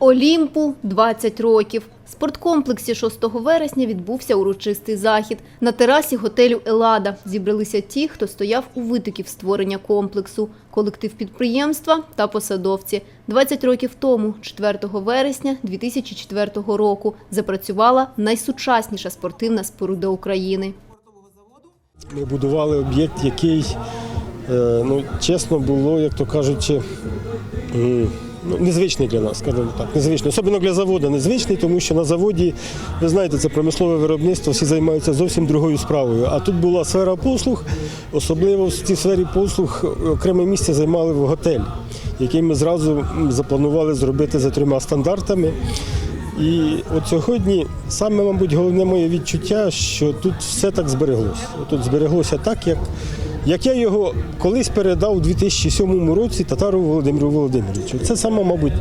Олімпу 20 років. В спорткомплексі 6 вересня відбувся урочистий захід. На терасі готелю Елада зібралися ті, хто стояв у витоків створення комплексу, колектив підприємства та посадовці. 20 років тому, 4 вересня 2004 року, запрацювала найсучасніша спортивна споруда України. Ми будували об'єкт, який, е, ну, чесно, було, як то кажучи, ну, незвичний для нас, скажімо так. Незвичний. Особливо для заводу незвичний, тому що на заводі, ви знаєте, це промислове виробництво, всі займаються зовсім другою справою. А тут була сфера послуг, особливо в цій сфері послуг окреме місце займали в готелі, який ми зразу запланували зробити за трьома стандартами. І от сьогодні саме, мабуть, головне моє відчуття, що тут все так збереглося. Тут збереглося так, як, як я його колись передав у 2007 році татару Володимиру Володимировичу. Це сама, мабуть,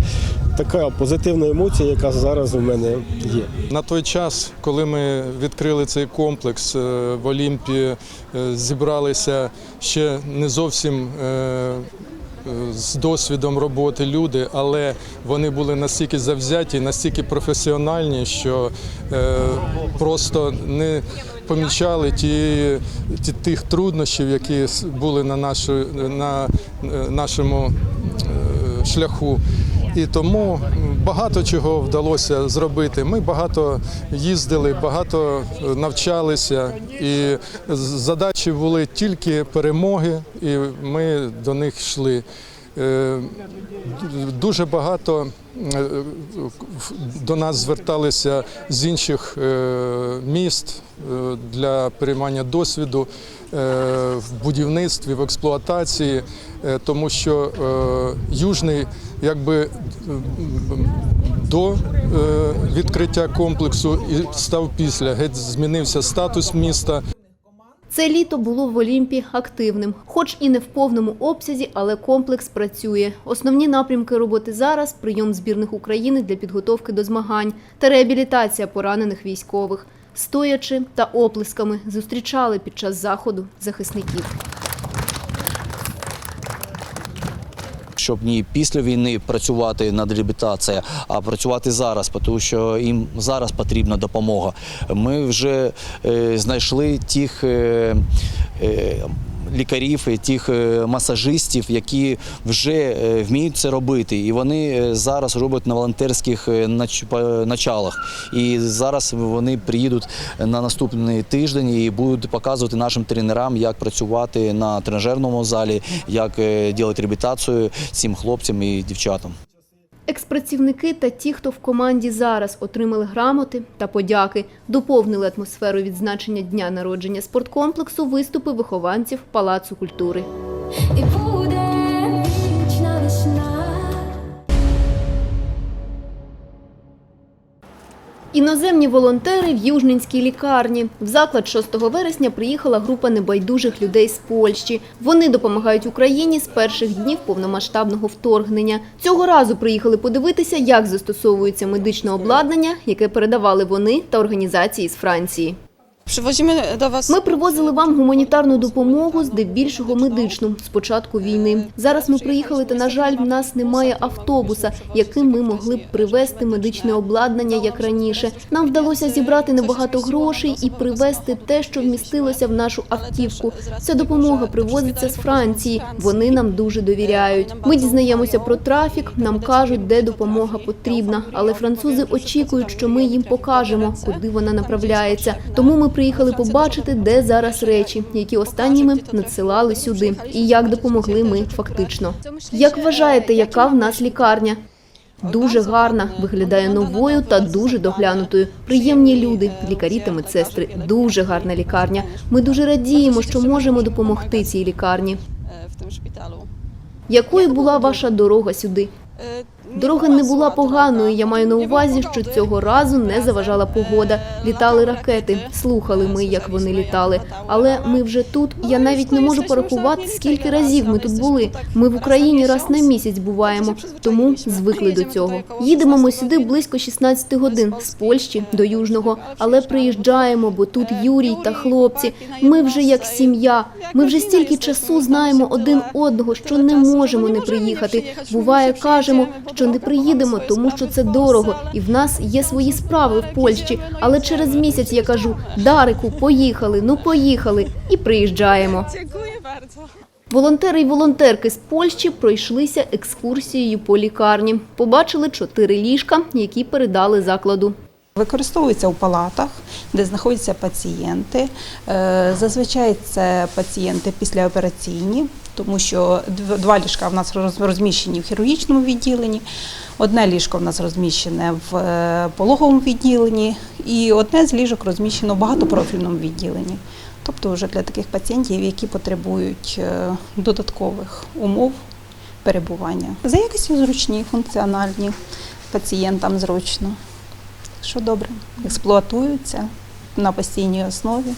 така позитивна емоція, яка зараз у мене є. На той час, коли ми відкрили цей комплекс е, в Олімпі, е, зібралися ще не зовсім е, з досвідом роботи люди, але вони були настільки завзяті, настільки професіональні, що е, просто не помічали ті, ті тих труднощів, які були на, нашу, на е, нашому е, шляху. І тому багато чого вдалося зробити. Ми багато їздили, багато е, навчалися, і задачі були тільки перемоги, і ми до них йшли. Е, Дуже багато е, до нас зверталися з інших е, міст для переймання досвіду в будівництві, в експлуатації, тому що Южний якби до відкриття комплексу і став після. Геть змінився статус міста. Це літо було в Олімпі активним, хоч і не в повному обсязі, але комплекс працює. Основні напрямки роботи зараз прийом збірних України для підготовки до змагань та реабілітація поранених військових. Стоячи та оплесками зустрічали під час заходу захисників. Щоб ні після війни працювати над реабілітацією, а працювати зараз, тому що їм зараз потрібна допомога. Ми вже е, знайшли тих. Лікарів, тих е, масажистів, які вже е, вміють це робити, і вони е, зараз роблять на волонтерських началах. І зараз вони приїдуть на наступний тиждень і будуть показувати нашим тренерам, як працювати на тренажерному залі, як робити реабілітацію цим хлопцям і дівчатам. Експрацівники та ті, хто в команді зараз отримали грамоти та подяки, доповнили атмосферу відзначення дня народження спорткомплексу виступи вихованців Палацу культури. Іноземні волонтери в Южненській лікарні. В заклад 6 вересня приїхала група небайдужих людей з Польщі. Вони допомагають Україні з перших днів повномасштабного вторгнення. Цього разу приїхали подивитися, як застосовується медичне обладнання, яке передавали вони та організації з Франції. Przywozimy do Was Ми привозили вам гуманітарну допомогу, здебільшого медичну, з початку війни. Зараз ми приїхали, та на жаль, в нас немає автобуса, яким ми могли б привезти медичне обладнання як раніше. Нам вдалося зібрати небагато грошей і привезти те, що вмістилося в нашу автівку. Ця допомога привозиться з Франції. Вони нам дуже довіряють. Ми дізнаємося про трафік, нам кажуть, де допомога потрібна. Але французи очікують, що ми їм покажемо, куди вона направляється. Тому ми приїхали побачити, де зараз речі, які останніми надсилали сюди, і як допомогли ми фактично. Як вважаєте, яка в нас лікарня? Дуже гарна, виглядає новою та дуже доглянутою. Приємні люди, лікарі та медсестри. Дуже гарна лікарня. Ми дуже радіємо, що можемо допомогти цій лікарні. tym. Якою була ваша дорога сюди? Дорога не була поганою. Я маю на увазі, що цього разу не заважала погода. Літали ракети. Слухали ми, як вони літали. Але ми вже тут. Я навіть не можу порахувати, скільки разів ми тут були. Ми в Україні раз на місяць буваємо, тому звикли до цього. Їдемо ми сюди близько 16 годин з Польщі до Южного, але приїжджаємо, бо тут Юрій та хлопці. Ми вже як сім'я. Ми вже стільки часу знаємо один одного, що не можемо не приїхати. Буває, кажемо, що не приїдемо, тому що це дорого, і в нас є свої справи в Польщі. Але через місяць я кажу: Дарику, поїхали, ну поїхали, і приїжджаємо. Волонтери й волонтерки з Польщі пройшлися екскурсією по лікарні. Побачили чотири ліжка, які передали закладу. Використовується у палатах, де знаходяться пацієнти. Е, Зазвичай це пацієнти післяопераційні, тому що два ліжка в нас розміщені в хірургічному відділенні, одне ліжко в нас розміщене в е, пологовому відділенні, і одне з ліжок розміщено в багатопрофільному відділенні. Тобто вже для таких пацієнтів, які потребують е, додаткових умов перебування. За якістю зручні, функціональні, пацієнтам зручно. Що добре, експлуатуються на постійній основі.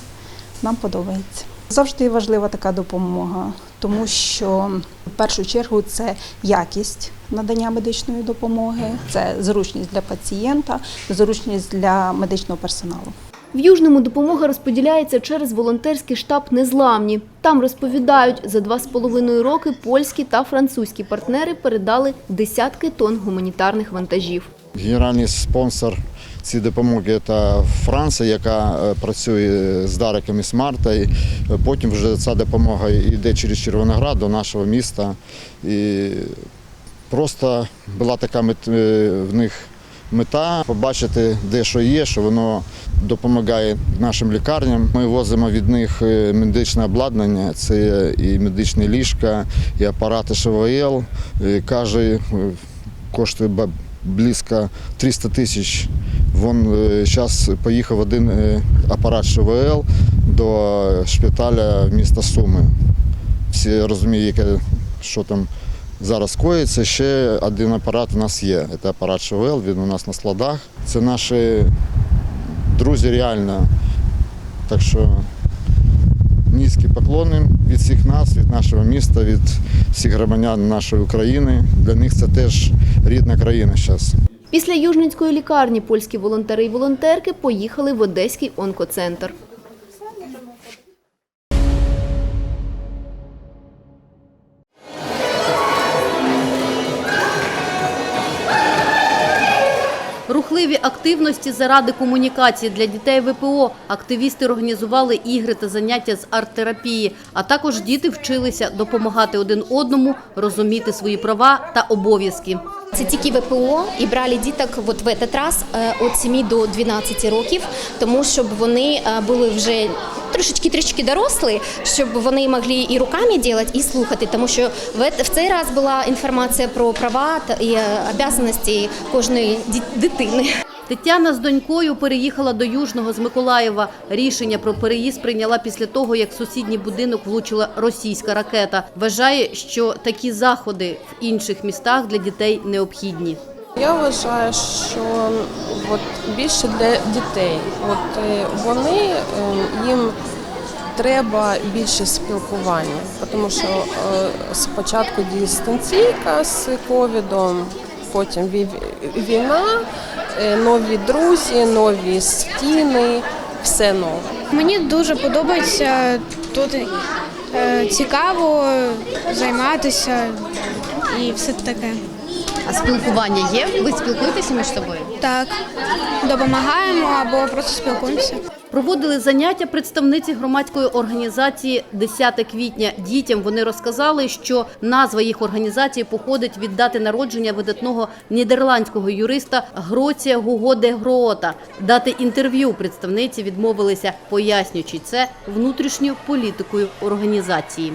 Нам подобається. Завжди важлива така допомога, тому що в першу чергу це якість надання медичної допомоги, це зручність для пацієнта, зручність для медичного персоналу. В Южному допомога розподіляється через волонтерський штаб Незламні. Там розповідають, за два з половиною роки польські та французькі партнери передали десятки тонн гуманітарних вантажів. Генеральний спонсор цієї допомоги це Франція, яка е, працює з Дариком і з І Потім вже ця допомога йде через Червоноград до нашого міста. І просто була така е, в них мета побачити, де що є, що воно допомагає нашим лікарням. Ми возимо від них е, медичне обладнання, це і медичні ліжка, і апарати ШВЛ. І Кожен е, коштує близько 300 тисяч. Вон зараз поїхав один е, апарат ШВЛ до шпиталя міста Суми. Всі розуміють, що там зараз коїться. Ще один апарат у нас є. Це апарат ШВЛ, він у нас на складах. Це наші друзі реально. Так що низькі поклони від всіх нас, від нашого міста, від всіх громадян нашої України. Для них це теж рідна країна зараз. Після Южницької лікарні польські волонтери і волонтерки поїхали в Одеський онкоцентр. Рухливі активності заради комунікації для дітей ВПО. Активісти організували ігри та заняття з арт-терапії, а також діти вчилися допомагати один одному, розуміти свої права та обов'язки. Це тільки ВПО і брали діток от в этот раз е, від 7 до 12 років, тому щоб вони е, були вже трошечки трішки дорослі, щоб вони могли і руками робити, і слухати, тому що в цей раз була інформація про права і е, обов'язки кожної ді- дитини. Тетяна з донькою переїхала до Южного з Миколаєва. Рішення про переїзд прийняла після того, як сусідній будинок влучила російська ракета. Вважає, що такі заходи в інших містах для дітей необхідні. Я вважаю, що от більше для дітей. От е, вони е, їм треба більше спілкування, тому що е, спочатку дистанційка з ковідом, потім вій- війна, нові друзі, нові стіни, все нове. Мені дуже подобається тут е, цікаво займатися і все таке. А спілкування є? Ви спілкуєтеся між собою? Так, допомагаємо або просто спілкуємося. Проводили заняття представниці громадської організації «10 квітня». Дітям вони розказали, що назва їх організації походить від дати народження видатного нідерландського юриста Гроція Гуго де Гроота. Дати інтерв'ю представниці відмовилися, пояснюючи це внутрішньою політикою організації.